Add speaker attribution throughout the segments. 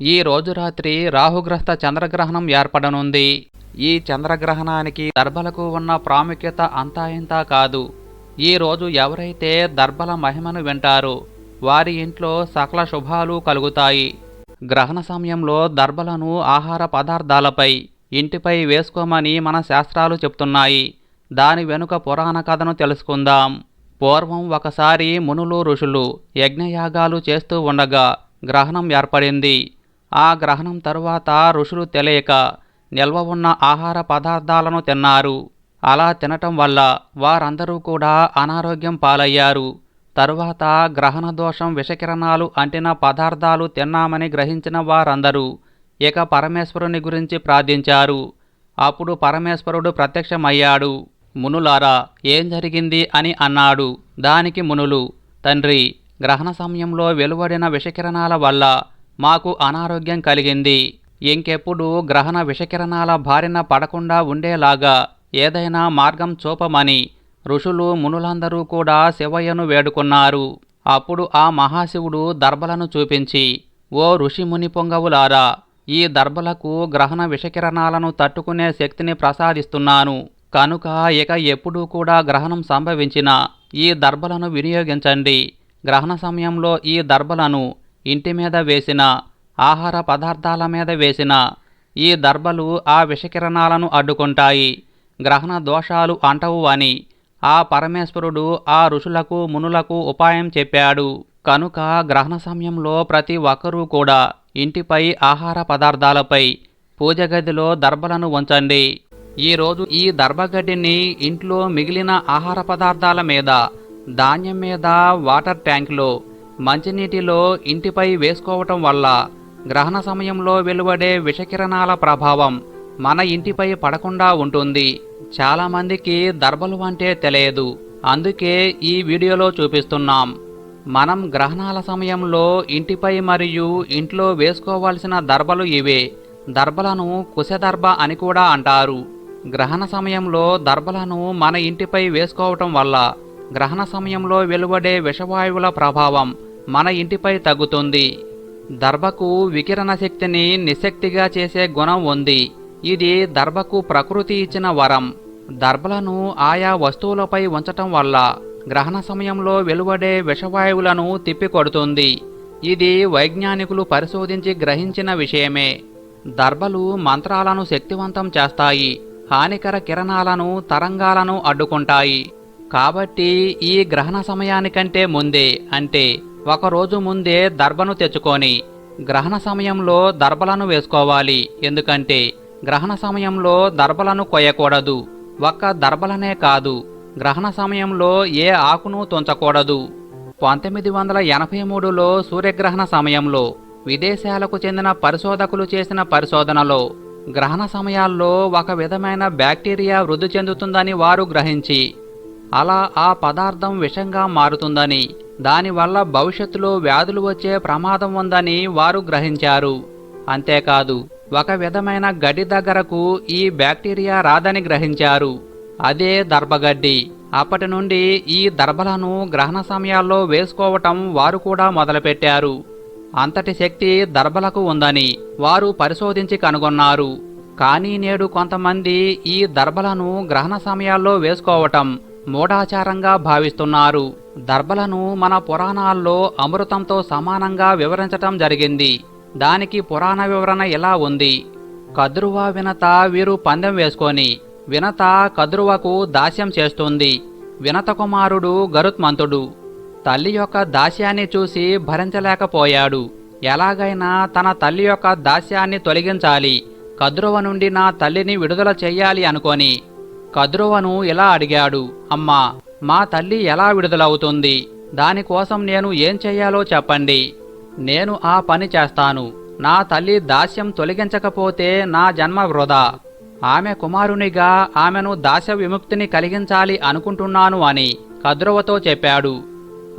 Speaker 1: ఈ రోజు రాత్రి రాహుగ్రస్త చంద్రగ్రహణం ఏర్పడనుంది. ఈ చంద్రగ్రహణానికి దర్భలకు ఉన్న ప్రాముఖ్యత అంతా ఇంతా కాదు. ఈ రోజు ఎవరైతే దర్భల మహిమను వింటారో వారి ఇంట్లో సకల శుభాలు కలుగుతాయి. గ్రహణ సమయంలో దర్భలను ఆహార పదార్థాలపై ఇంటిపై వేసుకోమని మన శాస్త్రాలు చెప్తున్నాయి. దాని వెనుక పురాణ కథను తెలుసుకుందాం. పూర్వం ఒకసారి మునులు ఋషులు యజ్ఞయాగాలు చేస్తూ ఉండగా గ్రహణం ఏర్పడింది. ఆ గ్రహణం తరువాత ఋషులు తెలియక నిల్వ ఉన్న ఆహార పదార్థాలను తిన్నారు. అలా తినటం వల్ల వారందరూ కూడా అనారోగ్యం పాలయ్యారు. తరువాత గ్రహణ దోషం విషకిరణాలు అంటిన పదార్థాలు తిన్నామని గ్రహించిన వారందరూ ఇక పరమేశ్వరుని గురించి ప్రార్థించారు. అప్పుడు పరమేశ్వరుడు ప్రత్యక్షమయ్యాడు. మునులారా ఏం జరిగింది అని అన్నాడు. దానికి మునులు తండ్రి గ్రహణ సమయంలో వెలువడిన విషకిరణాల వల్ల మాకు అనారోగ్యం కలిగింది. ఇంకెప్పుడు గ్రహణ విషకిరణాల బారిన పడకుండా ఉండేలాగా ఏదైనా మార్గం చూపమని ఋషులు మునులందరూ కూడా శివయ్యను వేడుకున్నారు. అప్పుడు ఆ మహాశివుడు దర్భలను చూపించి ఓ ఋషి ముని పొంగవులారా ఈ దర్భలకు గ్రహణ విషకిరణాలను తట్టుకునే శక్తిని ప్రసాదిస్తున్నాను. కనుక ఇక ఎప్పుడూ కూడా గ్రహణం సంభవించినా ఈ దర్భలను వినియోగించండి. గ్రహణ సమయంలో ఈ దర్భలను ఇంటి మీద వేసిన ఆహార పదార్థాల మీద వేసిన ఈ దర్భలు ఆ విషకిరణాలను అడ్డుకుంటాయి. గ్రహణ దోషాలు అంటవు అని ఆ పరమేశ్వరుడు ఆ ఋషులకు మునులకు ఉపాయం చెప్పాడు. కనుక గ్రహణ సమయంలో ప్రతి ఒక్కరూ కూడా ఇంటిపై ఆహార పదార్థాలపై పూజ గదిలో దర్భలను ఉంచండి. ఈరోజు ఈ దర్భగడ్డిని ఇంట్లో మిగిలిన ఆహార పదార్థాల మీద ధాన్యం మీద వాటర్ ట్యాంక్లో మంచినీటిలో ఇంటిపై వేసుకోవటం వల్ల గ్రహణ సమయంలో వెలువడే విషకిరణాల ప్రభావం మన ఇంటిపై పడకుండా ఉంటుంది. చాలామందికి దర్భలు అంటే తెలియదు. అందుకే ఈ వీడియోలో చూపిస్తున్నాం. మనం గ్రహణాల సమయంలో ఇంటిపై మరియు ఇంట్లో వేసుకోవాల్సిన దర్బలు ఇవే. దర్బలను కుశదర్భ అని కూడా అంటారు. గ్రహణ సమయంలో దర్భలను మన ఇంటిపై వేసుకోవటం వల్ల గ్రహణ సమయంలో వెలువడే విషవాయువుల ప్రభావం మన ఇంటిపై తగ్గుతుంది. దర్భకు వికిరణ శక్తిని నిశక్తిగా చేసే గుణం ఉంది. ఇది దర్భకు ప్రకృతి ఇచ్చిన వరం. దర్భలను ఆయా వస్తువులపై ఉంచటం వల్ల గ్రహణ సమయంలో వెలువడే విషవాయువులను తిప్పికొడుతుంది. ఇది వైజ్ఞానికులు పరిశోధించి గ్రహించిన విషయమే. దర్భలు మంత్రాలను శక్తివంతం చేస్తాయి. హానికర కిరణాలను తరంగాలను అడ్డుకుంటాయి. కాబట్టి ఈ గ్రహణ సమయానికంటే ముందే అంటే ఒకరోజు ముందే దర్భను తెచ్చుకొని గ్రహణ సమయంలో దర్భలను వేసుకోవాలి. ఎందుకంటే గ్రహణ సమయంలో దర్భలను కొయ్యకూడదు. ఒక్క దర్భలనే కాదు గ్రహణ సమయంలో ఏ ఆకును తుంచకూడదు. పంతొమ్మిది వందల ఎనభై మూడులో సూర్యగ్రహణ సమయంలో విదేశాలకు చెందిన పరిశోధకులు చేసిన పరిశోధనలో గ్రహణ సమయాల్లో ఒక విధమైన బ్యాక్టీరియా వృద్ధి చెందుతుందని వారు గ్రహించి అలా ఆ పదార్థం విషంగా మారుతుందని దానివల్ల భవిష్యత్తులో వ్యాధులు వచ్చే ప్రమాదం ఉందని వారు గ్రహించారు. అంతేకాదు ఒక విధమైన గడ్డి దగ్గరకు ఈ బ్యాక్టీరియా రాదని గ్రహించారు. అదే దర్భగడ్డి. అప్పటి నుండి ఈ దర్భలను గ్రహణ సమయాల్లో వేసుకోవటం వారు కూడా మొదలుపెట్టారు. అంతటి శక్తి దర్భలకు ఉందని వారు పరిశోధించి కనుగొన్నారు. కానీ నేడు కొంతమంది ఈ దర్భలను గ్రహణ సమయాల్లో వేసుకోవటం మూఢాచారంగా భావిస్తున్నారు. దర్భలను మన పురాణాల్లో అమృతంతో సమానంగా వివరించటం జరిగింది. దానికి పురాణ వివరణ ఇలా ఉంది? కద్రువ వినత వీరు పందెం వేసుకొని వినత కద్రువకు దాస్యం చేస్తుంది. వినత కుమారుడు గరుత్మంతుడు తల్లి యొక్క దాస్యాన్ని చూసి భరించలేకపోయాడు. ఎలాగైనా తన తల్లి యొక్క దాస్యాన్ని తొలగించాలి. కద్రువ నుండి నా తల్లిని విడుదల చెయ్యాలి అనుకొని కద్రువను ఇలా అడిగాడు? అమ్మా మా తల్లి ఎలా విడుదలవుతుంది? దానికోసం నేను ఏం చెయ్యాలో చెప్పండి. నేను ఆ పని చేస్తాను. నా తల్లి దాస్యం తొలగించకపోతే నా జన్మ వృధా. ఆమె కుమారునిగా ఆమెను దాస్య విముక్తిని కలిగించాలి అనుకుంటున్నాను అని కద్రువతో చెప్పాడు.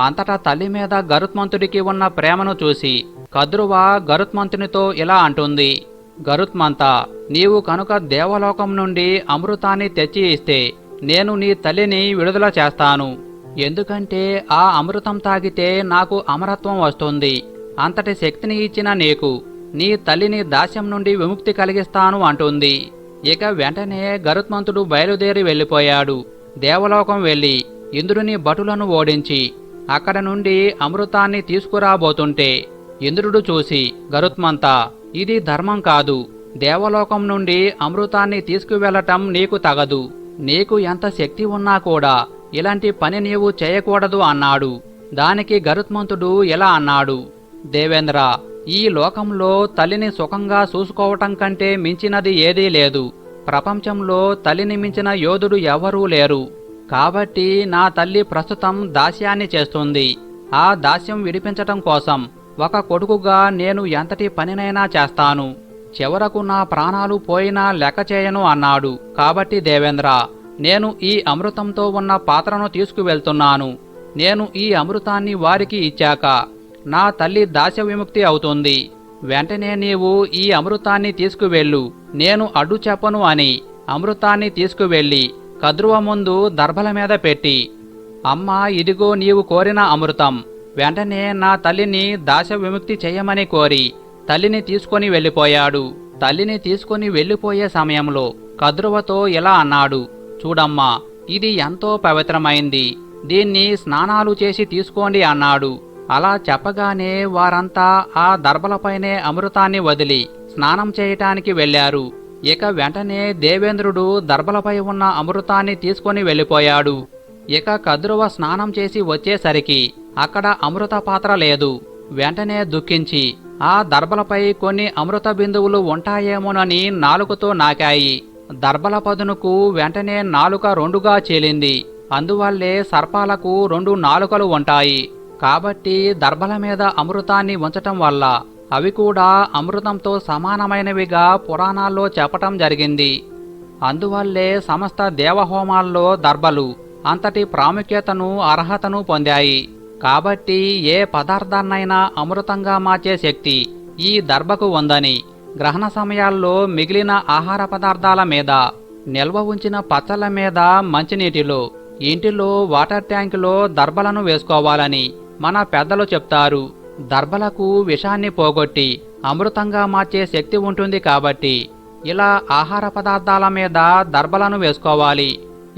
Speaker 1: అంతటా తల్లి మీద గరుత్మంతుడికి ఉన్న ప్రేమను చూసి కద్రువ గరుత్మంతునితో ఇలా అంటుంది. గరుత్మంత నీవు కనుక దేవలోకం నుండి అమృతాన్ని తెచ్చి ఇస్తే నేను నీ తల్లిని విడుదల చేస్తాను. ఎందుకంటే ఆ అమృతం తాగితే నాకు అమరత్వం వస్తుంది. అంతటి శక్తిని ఇచ్చిన నీకు నీ తల్లిని దాస్యం నుండి విముక్తి కలిగిస్తాను అంటుంది. ఇక వెంటనే గరుత్మంతుడు బయలుదేరి వెళ్ళిపోయాడు. దేవలోకం వెళ్ళి ఇంద్రుని భటులను ఓడించి అక్కడ నుండి అమృతాన్ని తీసుకురాబోతుంటే ఇంద్రుడు చూసి గరుత్మంత ఇది ధర్మం కాదు. దేవలోకం నుండి అమృతాన్ని తీసుకువెళ్ళటం నీకు తగదు. నీకు ఎంత శక్తి ఉన్నా కూడా ఇలాంటి పని నీవు చేయకూడదు అన్నాడు. దానికి గరుత్మంతుడు ఎలా అన్నాడు. దేవేంద్ర ఈ లోకంలో తల్లిని సుఖంగా చూసుకోవటం కంటే మించినది ఏదీ లేదు. ప్రపంచంలో తల్లిని మించిన యోధుడు ఎవరూ లేరు. కాబట్టి నా తల్లి ప్రస్తుతం దాస్యాన్ని చేస్తుంది. ఆ దాస్యం విడిపించటం కోసం ఒక కొడుకుగా నేను ఎంతటి పనినైనా చేస్తాను. చివరకు నా ప్రాణాలు పోయినా లెక్క చేయను అన్నాడు. కాబట్టి దేవేంద్ర నేను ఈ అమృతంతో ఉన్న పాత్రను తీసుకువెళ్తున్నాను. నేను ఈ అమృతాన్ని వారికి ఇచ్చాక నా తల్లి దాస్య విముక్తి అవుతుంది. వెంటనే నీవు ఈ అమృతాన్ని తీసుకువెళ్ళు. నేను అడ్డు చెప్పను అని అమృతాన్ని తీసుకువెళ్ళి కద్రువ ముందు దర్భల మీద పెట్టి అమ్మా ఇదిగో నీవు కోరిన అమృతం. వెంటనే నా తల్లిని దాశ విముక్తి చేయమని కోరి తల్లిని తీసుకొని వెళ్ళిపోయాడు. తల్లిని తీసుకొని వెళ్ళిపోయే సమయంలో కద్రువతో ఇలా అన్నాడు చూడమ్మా ఇది ఎంతో పవిత్రమైంది. దీన్ని స్నానాలు చేసి తీసుకోండి అన్నాడు. అలా చెప్పగానే వారంతా ఆ దర్భలపైనే అమృతాన్ని వదిలి స్నానం చేయటానికి వెళ్ళారు. ఇక వెంటనే దేవేంద్రుడు దర్భలపై ఉన్న అమృతాన్ని తీసుకొని వెళ్ళిపోయాడు. ఇక కద్రువ స్నానం చేసి వచ్చేసరికి అక్కడ అమృత పాత్ర లేదు. వెంటనే దుఃఖించి ఆ దర్భలపై కొన్ని అమృత బిందువులు ఉంటాయేమోనని నాలుకతో నాకాయి. దర్భల పదునుకు వెంటనే నాలుక రెండుగా చేలింది. అందువల్లే సర్పాలకు రెండు నాలుకలు ఉంటాయి. కాబట్టి దర్భల మీద అమృతాన్ని ఉంచటం వల్ల అవి కూడా అమృతంతో సమానమైనవిగా పురాణాల్లో చెప్పటం జరిగింది. అందువల్లే సమస్త దేవహోమాల్లో దర్భలు అంతటి ప్రాముఖ్యతను అర్హతను పొందాయి. కాబట్టి ఏ పదార్థాన్నైనా అమృతంగా మార్చే శక్తి ఈ దర్భకు ఉందని. గ్రహణ సమయాల్లో మిగిలిన ఆహార పదార్థాల మీద నిల్వ ఉంచిన పచ్చళ్ళ మీద మంచినీటిలో ఇంటిలో వాటర్ ట్యాంకులో దర్భలను వేసుకోవాలని మన పెద్దలు చెప్తారు. దర్భలకు విషాన్ని పోగొట్టి అమృతంగా మార్చే శక్తి ఉంటుంది కాబట్టి ఇలా ఆహార పదార్థాల మీద దర్భలను వేసుకోవాలి.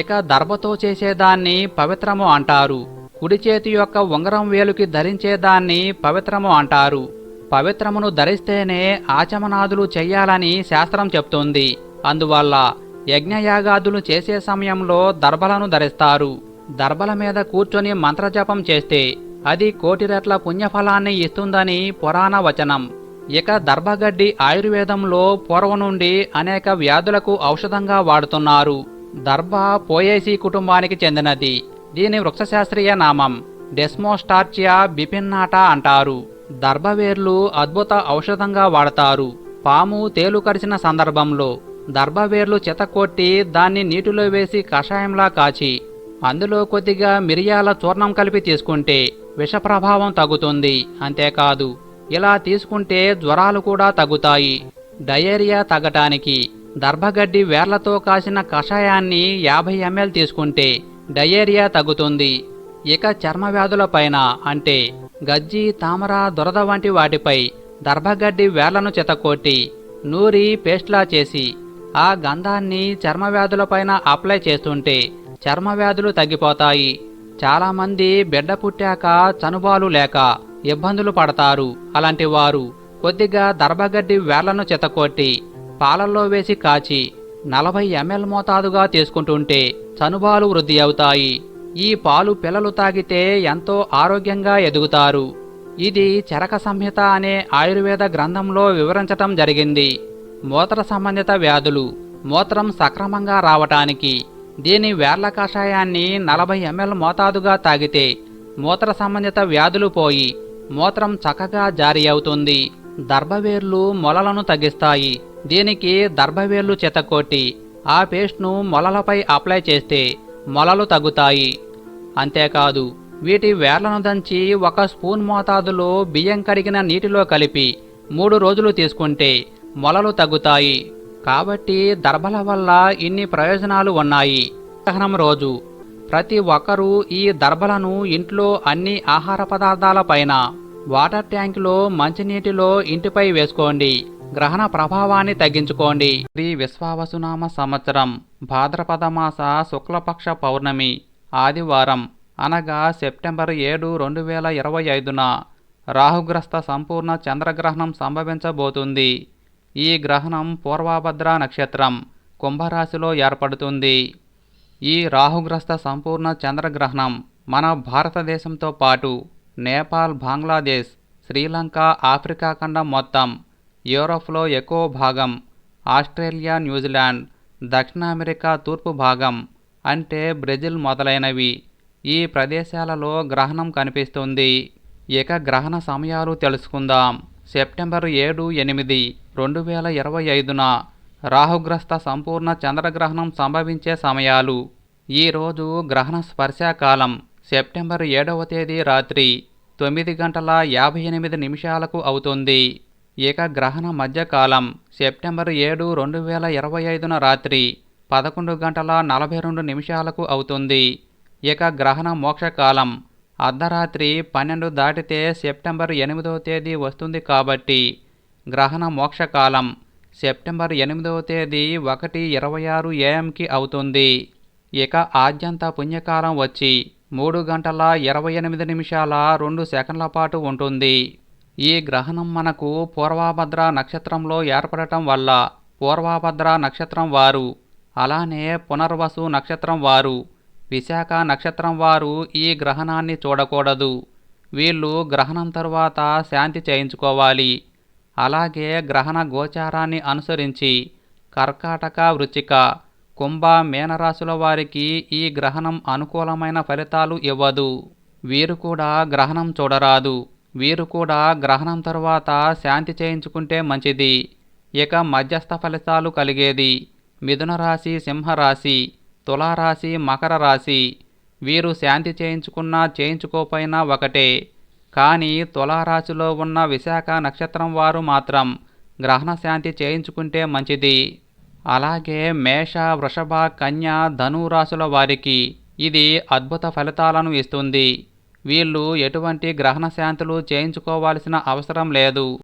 Speaker 1: ఇక దర్భతో చేసేదాన్ని పవిత్రము అంటారు. కుడి చేతి యొక్క ఉంగరం వేలుకి ధరించేదాన్ని పవిత్రము అంటారు. పవిత్రమును ధరిస్తేనే ఆచమనాదులు చెయ్యాలని శాస్త్రం చెప్తుంది. అందువల్ల యజ్ఞయాగాదులు చేసే సమయంలో దర్భలను ధరిస్తారు. దర్భల మీద కూర్చొని మంత్రజపం చేస్తే అది కోటి రెట్ల పుణ్యఫలాన్ని ఇస్తుందని పురాణ వచనం. ఇక దర్భగడ్డి ఆయుర్వేదంలో పూర్వం నుండి అనేక వ్యాధులకు ఔషధంగా వాడుతున్నారు. దర్భా పోయేసి కుటుంబానికి చెందినది. దీని వృక్షశాస్త్రీయ నామం డెస్మోస్టార్చియా బిపిన్నాటా అంటారు. దర్భవేర్లు అద్భుత ఔషధంగా వాడతారు. పాము తేలు కరిచిన సందర్భంలో దర్భవేర్లు చితకొట్టి దాన్ని నీటిలో వేసి కషాయంలా కాచి అందులో కొద్దిగా మిరియాల చూర్ణం కలిపి తీసుకుంటే విష ప్రభావం తగ్గుతుంది. అంతేకాదు ఇలా తీసుకుంటే జ్వరాలు కూడా తగ్గుతాయి. డయేరియా తగ్గటానికి దర్భగడ్డి వేర్లతో కాసిన కషాయాన్ని యాభై ఎంఎల్ తీసుకుంటే డయేరియా తగ్గుతుంది. ఇక చర్మ వ్యాధులపైన అంటే గజ్జి తామర దురద వంటి వాటిపై దర్భగడ్డి వేర్లను చెతకొట్టి నూరి పేస్ట్లా చేసి ఆ గంధాన్ని చర్మ వ్యాధులపైన అప్లై చేస్తుంటే చర్మ వ్యాధులు తగ్గిపోతాయి. చాలామంది బిడ్డ పుట్టాక చనుబాలు లేక ఇబ్బందులు పడతారు. అలాంటి వారు కొద్దిగా దర్భగడ్డి వేర్లను చెతకొట్టి పాలల్లో వేసి కాచి నలభై ఎంఎల్ మోతాదుగా తీసుకుంటుంటే చనుబాలు వృద్ధి అవుతాయి. ఈ పాలు పిల్లలు తాగితే ఎంతో ఆరోగ్యంగా ఎదుగుతారు. ఇది చరక సంహిత అనే ఆయుర్వేద గ్రంథంలో వివరించటం జరిగింది. మూత్ర సంబంధిత వ్యాధులు మూత్రం సక్రమంగా రావటానికి దీని వేర్ల కషాయాన్ని నలభై ఎంఎల్ మోతాదుగా తాగితే మూత్ర సంబంధిత వ్యాధులు పోయి మూత్రం చక్కగా జారీ అవుతుంది. దర్భవేర్లు మొలలను తగ్గిస్తాయి. దీనికి దర్భవేళ్ళు చెతకొట్టి ఆ పేస్ట్ను మొలలపై అప్లై చేస్తే మొలలు తగ్గుతాయి. అంతేకాదు వీటి వేర్లను దంచి ఒక స్పూన్ మోతాదులో బియ్యం కడిగిన నీటిలో కలిపి మూడు రోజులు తీసుకుంటే మొలలు తగ్గుతాయి. కాబట్టి దర్భల వల్ల ఇన్ని ప్రయోజనాలు ఉన్నాయి. దహనం రోజు. ప్రతి ఒక్కరూ ఈ దర్భలను ఇంట్లో అన్ని ఆహార పదార్థాలపైన వాటర్ ట్యాంకులో మంచినీటిలో ఇంటిపై వేసుకోండి. గ్రహణ ప్రభావాన్ని తగ్గించుకోండి. శ్రీ విశ్వావసునామ సంవత్సరం భాద్రపద మాస శుక్లపక్ష పౌర్ణమి ఆదివారం అనగా సెప్టెంబర్ ఏడు రెండు వేల ఇరవై ఐదున రాహుగ్రస్త సంపూర్ణ చంద్రగ్రహణం సంభవించబోతుంది. ఈ గ్రహణం పూర్వభద్ర నక్షత్రం కుంభరాశిలో ఏర్పడుతుంది. ఈ రాహుగ్రస్త సంపూర్ణ చంద్రగ్రహణం మన భారతదేశంతో పాటు నేపాల్ బంగ్లాదేశ్ శ్రీలంక ఆఫ్రికా ఖండం మొత్తం యూరోప్లో ఎక్కువ భాగం ఆస్ట్రేలియా న్యూజిలాండ్ దక్షిణ అమెరికా తూర్పు భాగం అంటే బ్రెజిల్ మొదలైనవి. ఈ ప్రదేశాలలో గ్రహణం కనిపిస్తుంది. ఇక గ్రహణ సమయాలు తెలుసుకుందాం. సెప్టెంబర్ ఏడు ఎనిమిది రెండు వేల ఇరవై ఐదున రాహుగ్రస్త సంపూర్ణ చంద్రగ్రహణం సంభవించే సమయాలు. ఈరోజు గ్రహణ స్పర్శాకాలం సెప్టెంబర్ ఏడవ తేదీ రాత్రి తొమ్మిది గంటల యాభై ఎనిమిది నిమిషాలకు అవుతుంది. ఇక గ్రహణ మధ్యకాలం సెప్టెంబర్ ఏడు రెండు వేల ఇరవై ఐదున రాత్రి పదకొండు గంటల నలభై రెండు నిమిషాలకు అవుతుంది. ఇక గ్రహణ మోక్షకాలం అర్ధరాత్రి పన్నెండు దాటితే సెప్టెంబర్ ఎనిమిదవ తేదీ వస్తుంది కాబట్టి గ్రహణ మోక్షకాలం సెప్టెంబర్ ఎనిమిదవ తేదీ ఒకటి ఇరవై ఆరు ఏఎంకి అవుతుంది. ఇక ఆద్యంత పుణ్యకాలం వచ్చి మూడు గంటల ఇరవై ఎనిమిది నిమిషాల రెండు సెకండ్ల పాటు ఉంటుంది. ఈ గ్రహణం మనకు పూర్వభద్ర నక్షత్రంలో ఏర్పడటం వల్ల పూర్వభద్ర నక్షత్రం వారు అలానే పునర్వసు నక్షత్రం వారు విశాఖ నక్షత్రం వారు ఈ గ్రహణాన్ని చూడకూడదు. వీళ్ళు గ్రహణం తరువాత శాంతి చేయించుకోవాలి. అలాగే గ్రహణ గోచారాన్ని అనుసరించి కర్కాటక వృచ్చిక కుంభ మీనరాశుల వారికి ఈ గ్రహణం అనుకూలమైన ఫలితాలు ఇవ్వదు. వీరు కూడా గ్రహణం చూడరాదు. వీరు కూడా గ్రహణం తరువాత శాంతి చేయించుకుంటే మంచిది. ఇక మధ్యస్థ ఫలితాలు కలిగేది. మిథున రాశి సింహరాశి తులారాశి మకర రాశి. వీరు శాంతి చేయించుకున్నా చేయించుకోపోయినా ఒకటే. కానీ తులారాశిలో ఉన్న విశాఖ నక్షత్రం వారు మాత్రం గ్రహణ శాంతి చేయించుకుంటే మంచిది. అలాగే మేష వృషభ కన్య ధను రాశుల వారికి ఇది అద్భుత ఫలితాలను ఇస్తుంది. వీళ్ళు ఎటువంటి గ్రహణ శాంతులు చేయించుకోవాల్సిన అవసరం లేదు.